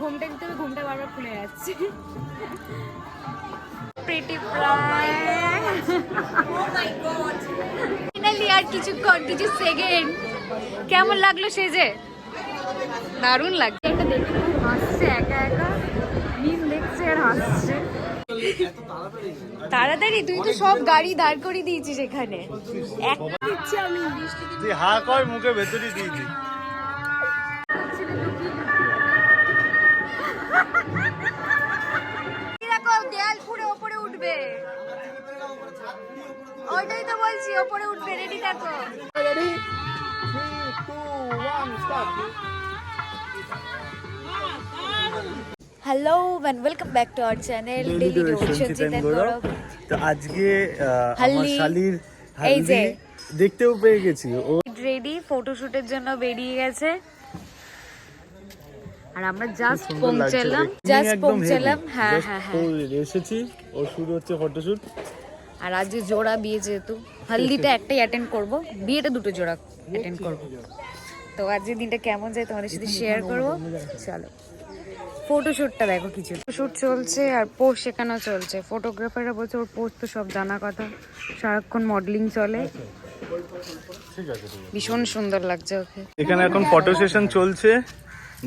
ঘুমটা দিতে হবে ঘুমটা বারবার খুলে যাচ্ছে। প্রিটি প্রায় ফাইনালি আর কিছুক্ষণ কিছু সেকেন্ড কেমন লাগল সেজে? দারুণ লাগছে। একটা দেখে হাসছে একা একা। মিম দেখছে আর হাসছে। তাড়াতাড়ি তুই তো সব গাড়ি দাঁড় করিয়ে দিয়েছিস এখানে। একটা দিচ্ছি আমি। তুই হা কর মুখে ভেতরই দিয়ে ওইটাই তো বলছি ওপরে উঠবে রেডি থাকো hello and welcome back to our channel daily road Gaurav তো আজকে আমার হালদি। শালির এই যে। হালদি দেখতেও পেয়ে গেছি। ও রেডি ফটোশুটের জন্য বেরিয়ে গেছে। আর আমরা জাস্ট পৌঁছালাম জাস্ট পৌঁছালাম হ্যাঁ হ্যাঁ হ্যাঁ। এসেছি। ও শুরু হচ্ছে ফটোশুট আর আজকে জোড়া বিয়ে যেহেতু। হলদিটা একটাই অ্যাটেন্ড করব বিয়েটা দুটো জোড়া অ্যাটেন্ড করব। তো আজকের দিনটা কেমন যায় তোমাদের সাথে শেয়ার করব? চলো। ফটোশুটটা দেখো কিছু। শুট চলছে আর পোস্ট শেখানো চলছে। ফটোগ্রাফাররা বলছে ওর পোস্ট তো সব জানা কথা। সারাক্ষণ মডেলিং চলে। ভীষণ সুন্দর লাগছে ওকে। এখানে এখন ফটো সেশন চলছে।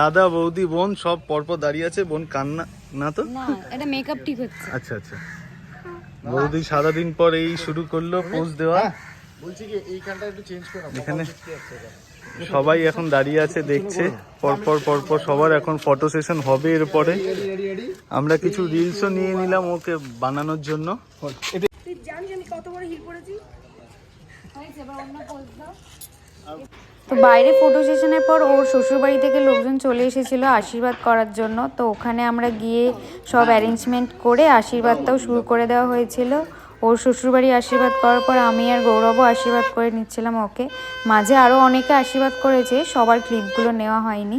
দাদা বৌদি বোন সব পরপর দাঁড়িয়ে আছে। বোন কান্না না তো? না এটা মেকআপ ঠিক হচ্ছে। আচ্ছা আচ্ছা। বৌদি সারাদিন পর এই শুরু করল পোজ দেওয়া। এখানে সবাই এখন দাঁড়িয়ে আছে দেখছে। পরপর পরপর সবার এখন ফটো সেশন হবে এরপরে। আমরা কিছু রিলসও নিয়ে নিলাম ওকে বানানোর জন্য। তো বাইরে ফটো সেশনের পর ওর শ্বশুরবাড়ি থেকে লোকজন চলে এসেছিল আশীর্বাদ করার জন্য। তো ওখানে আমরা গিয়ে সব অ্যারেঞ্জমেন্ট করে আশীর্বাদটাও শুরু করে দেওয়া হয়েছিল। ওর শ্বশুরবাড়ি আশীর্বাদ করার পর আমি আর গৌরবও আশীর্বাদ করে নিচ্ছিলাম ওকে। মাঝে আরও অনেকে আশীর্বাদ করেছে, সবার ক্লিপগুলো নেওয়া হয়নি।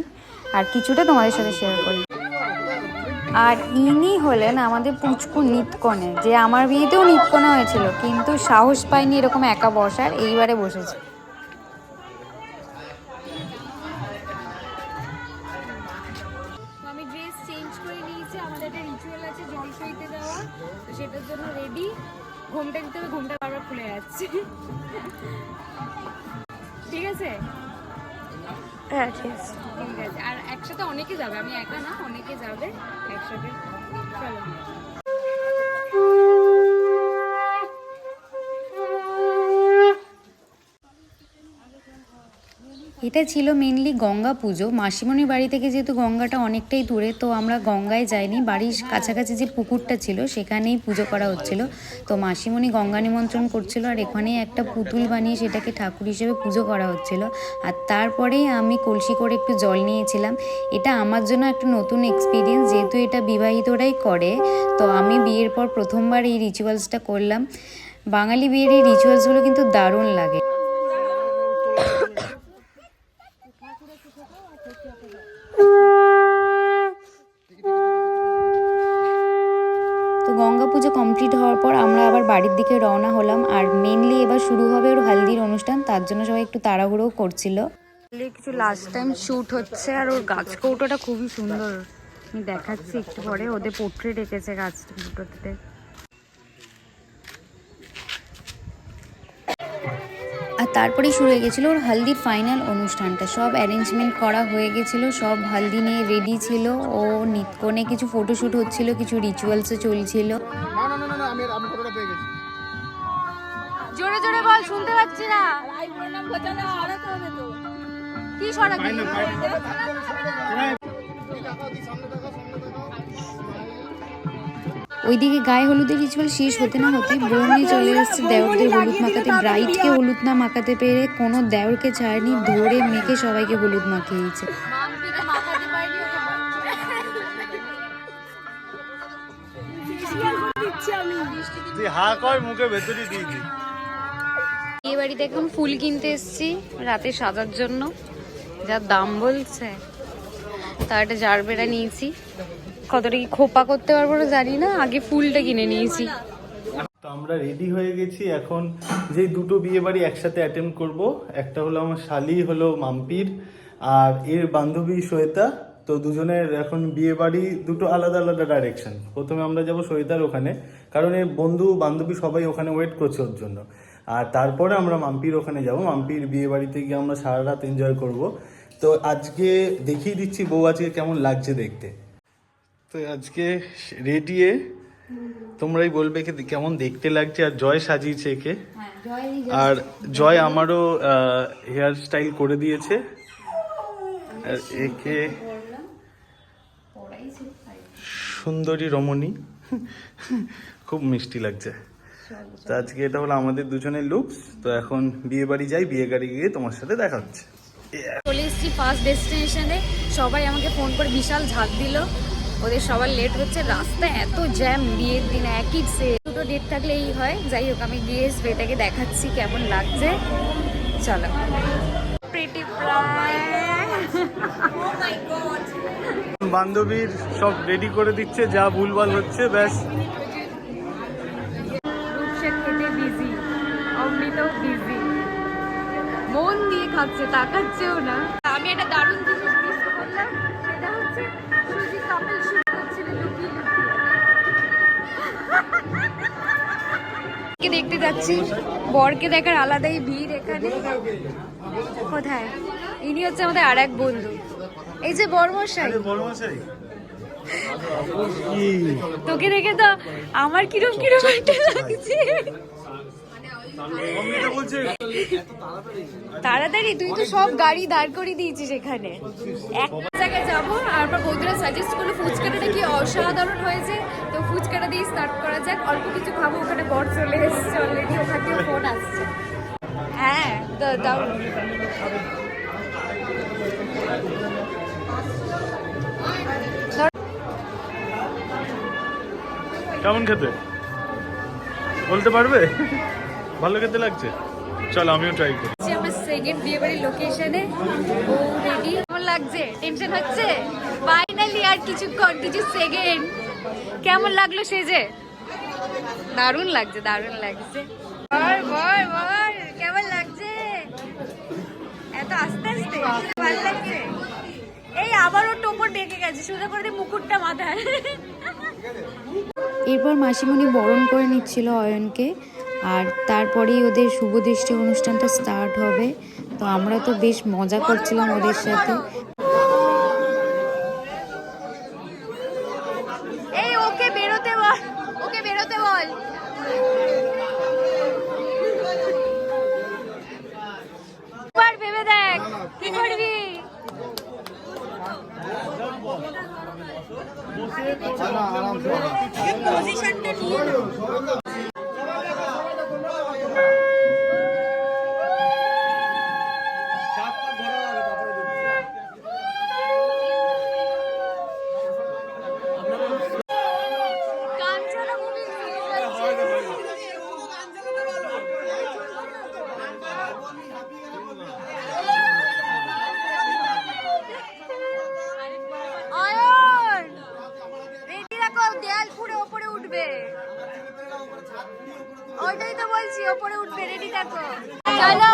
আর কিছুটা তোমাদের সাথে শেয়ার করি। আর ইনি হলেন আমাদের পুচকু নিতকনে যে আমার বিয়েতেও নিতকনে হয়েছিল, কিন্তু সাহস পায়নি এরকম একা বসার, এইবারে বসেছে। করে নিয়েছি আমাদের একটা রিচুয়াল আছে জল সইতে যাওয়া তো সেটার জন্য রেডি ঘুমটা দিতে হবে ঘুমটা বারবার খুলে যাচ্ছে। ঠিক আছে? হ্যাঁ ঠিক আছে। ঠিক আছে। আর একসাথে অনেকে যাবে আমি একা না অনেকে যাবে একসাথে। চলো। এটা ছিল মেনলি গঙ্গা পুজো। মাসিমণির বাড়ি থেকে যেহেতু গঙ্গাটা অনেকটাই দূরে, তো আমরা গঙ্গায় যাইনি। বাড়ির কাছাকাছি যে পুকুরটা ছিল, সেখানেই পুজো করা হচ্ছিল। তো মাসিমণি গঙ্গা নিমন্ত্রণ করছিল আর এখানেই একটা পুতুল বানিয়ে সেটাকে ঠাকুর হিসেবে পুজো করা হচ্ছিল। আর তারপরেই আমি কলসি করে একটু জল নিয়েছিলাম। এটা আমার জন্য একটা নতুন এক্সপিরিয়েন্স যেহেতু এটা বিবাহিতরাই করে। তো আমি বিয়ের পর প্রথমবার এই রিচুয়ালসটা করলাম। বাঙালি বিয়ের এই রিচুয়ালসগুলো কিন্তু দারুণ লাগে। তো গঙ্গা পুজো কমপ্লিট হওয়ার পর আমরা আবার বাড়ির দিকে রওনা হলাম আর মেনলি এবার শুরু হবে ওর হালদির অনুষ্ঠান, তার জন্য সবাই একটু তাড়াহুড়োও করছিল। কিছু লাস্ট টাইম শ্যুট হচ্ছে আর ওর গাছ কৌটোটা খুবই সুন্দর। আমি দেখাচ্ছি একটু পরে, ওদের পোর্ট্রেট এঁকেছে গাছ কৌটোতে তারপরেই শুরু হয়ে গেছিল ওর হালদির ফাইনাল অনুষ্ঠানটা। সব অ্যারেঞ্জমেন্ট করা হয়ে গেছিল সব হালদি নিয়ে রেডি ছিল ও নিতকনে কিছু ফটোশ্যুট হচ্ছিল কিছু রিচুয়ালসও চলছিল। জোরে জোরে বল শুনতে পাচ্ছি না। কি ওইদিকে গায়ে হলুদের রিচুয়াল শেষ হতে না হতে বৌনি চলে এসেছে দেওরদের হলুদ মাখাতে। ব্রাইটকে হলুদ না মাখাতে পেরে কোনো দেওরকে ছাড়নি ধরে মেখে সবাইকে হলুদ মাখিয়েছে। বিয়ে বাড়িতে এখন ফুল কিনতে এসেছি রাতে সাজার জন্য। যা দাম বলছে তার একটা জারবেরা নিয়েছি। কতটা কি খোপা করতে পারব জানি না, আগে ফুলটা কিনে নিয়েছি। তো আমরা রেডি হয়ে গেছি, এখন যে দুটো বিয়ে বাড়ি একসাথে অ্যাটেম্প করব, একটা হলো আমার শালি, হলো মাম্পির আর এর বান্ধবী শ্বেতা। তো দুজনের এখন বিয়ে বাড়ি দুটো আলাদা আলাদা ডাইরেকশন প্রথমে আমরা যাব সৈতার ওখানে, কারণ এর বন্ধু, বান্ধবী সবাই ওখানে ওয়েট করছে ওর জন্য। আর তারপরে আমরা মাম্পির ওখানে যাব। মাম্পির বিয়ে বাড়িতে গিয়ে আমরা সারা রাত এনজয় করব। তো আজকে দেখিয়ে দিচ্ছি বউ আজকে কেমন লাগছে দেখতে। তো আজকে রেডিয়ে তোমরাই বলবে কি কেমন দেখতে লাগছে আর জয় সাজিয়েছে একে। আর জয় আমারও হেয়ার স্টাইল করে দিয়েছে। আর একে সুন্দরী রমণী। খুব মিষ্টি লাগছে। তো আজকে এটা হলো আমাদের দুজনের লুকস তো এখন বিয়ে বাড়ি যাই বিয়ে গাড়ি গিয়ে তোমার সাথে দেখা হচ্ছে। চলে এসেছি ফার্স্ট ডেস্টিনেশনে সবাই আমাকে ফোন করে বিশাল ঝাঁক দিল। ওদের সবার লেট হচ্ছে রাস্তা এত জ্যাম বিয়ের দিন একই সে দুটো ডেট থাকলে এই হয়। যাই হোক আমি গিয়ে শ্রেতাকে দেখাচ্ছি কেমন লাগছে। চলো। প্রিটি বান্ধবীর সব রেডি করে দিচ্ছে যা ভুলভাল হচ্ছে ব্যাস। মন দিয়ে খাচ্ছে তাকাচ্ছেও না। আমি একটা দারুণ জিনিস করলাম সেটা হচ্ছে দেখতে যাচ্ছি? বরকে দেখার আলাদাই ভিড় এখানে। কোথায়? ইনি হচ্ছে আমাদের আর এক বন্ধু। এই যে বর্মশাই। তোকে দেখে তো আমার কিরম কিরম একটা লাগছে। তাড়াতাড়ি তুই তো সব গাড়ি দাঁড় করে দিয়েছিস এখানে। এক জায়গায় যাব আর আমার বন্ধুরা সাজেস্ট করল ফুচকাটা কি অসাধারণ হয়েছে। তো ফুচকাটা দিয়ে স্টার্ট করা যাক। অল্প কিছু খাব ওখানে বর চলে এসেছে অলরেডি ওখান থেকে ফোন আসছে। হ্যাঁ দাও। কেমন খেতে? বলতে পারবে? ভালো খেতে লাগছে? চলো আমিও ট্রাই করি। আমরা সেকেন্ড বিয়ে বাড়ির লোকেশনে ও রেডি কেমন লাগছে? টেনশন হচ্ছে? ফাইনালি আর কিছুক্ষণ কিছু সেকেন্ড কেমন লাগল সেজে? দারুণ লাগছে দারুণ লাগছে। বল বল বল কেমন লাগছে? এত আস্তে আস্তে? ভালো লাগছে? এই আবারও টোপর ডেকে গেছে শুধু করে দিয়ে মুকুটটা মাথায়। এরপর মাসিমণি বরণ করে নিচ্ছিল অয়নকে। আর তারপরেই ওদের শুভ দৃষ্টি অনুষ্ঠানটা স্টার্ট হবে। তো আমরা তো বেশ মজা করছিলাম ওদের সাথে। বলছি ওপরে উঠবে রেডি থাকো। চলো।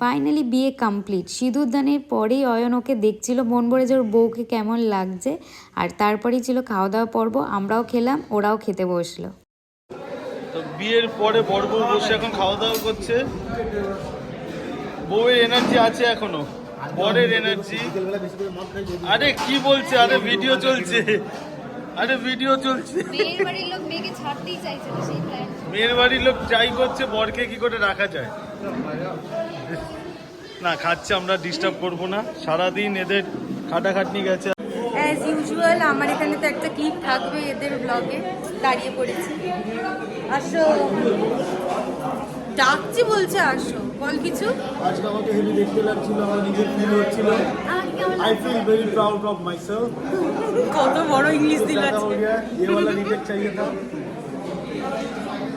ফাইনালি বিয়ে কমপ্লিট সিঁদুর দানের পরেই অয়ন ওকে দেখছিল মন ভরে যে ওর বউকে কেমন লাগছে। আর তারপরেই ছিল খাওয়া দাওয়া পর্ব আমরাও খেলাম ওরাও খেতে বসল। তো বিয়ের পরে বড় বউ বসে এখন খাওয়া দাওয়া করছে। বউয়ের এনার্জি আছে এখনও। বরের এনার্জি আরে কি বলছে? আরে ভিডিও চলছে। আরে ভিডিও চলছে। মেয়ের বাড়ির লোক ট্রাই করছে বরকে কি করে রাখা যায়? না খাচ্ছে আমরা ডিস্টার্ব করব না। সারাদিন এদের খাটাখাটনি গেছে। ইউজুয়াল আমার এখানে তো একটা ক্লিপ থাকবে এদের ব্লগে দাঁড়িয়ে পড়েছি আসো ডাকছি বলছে আসো বল কিছু আজকে আমাকে হেভি দেখতে লাগছিল আমার নিজের ফিল হচ্ছিল I feel very proud of my self কত বড় ইংলিশ দিল हो गया ये वाला रिजेक्ट चाहिए था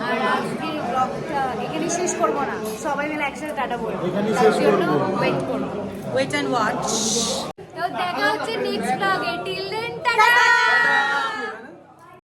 আর আজকের ব্লগটা এখানে শেষ করবো না সবাই মিলে একসাথে টাটা বলবো এখানেই শেষ করবো। ওয়েট করবো ওয়েট অ্যান্ড ওয়াচ তো তো দেখা হচ্ছে নেক্সট ব্লগে টিল 拜拜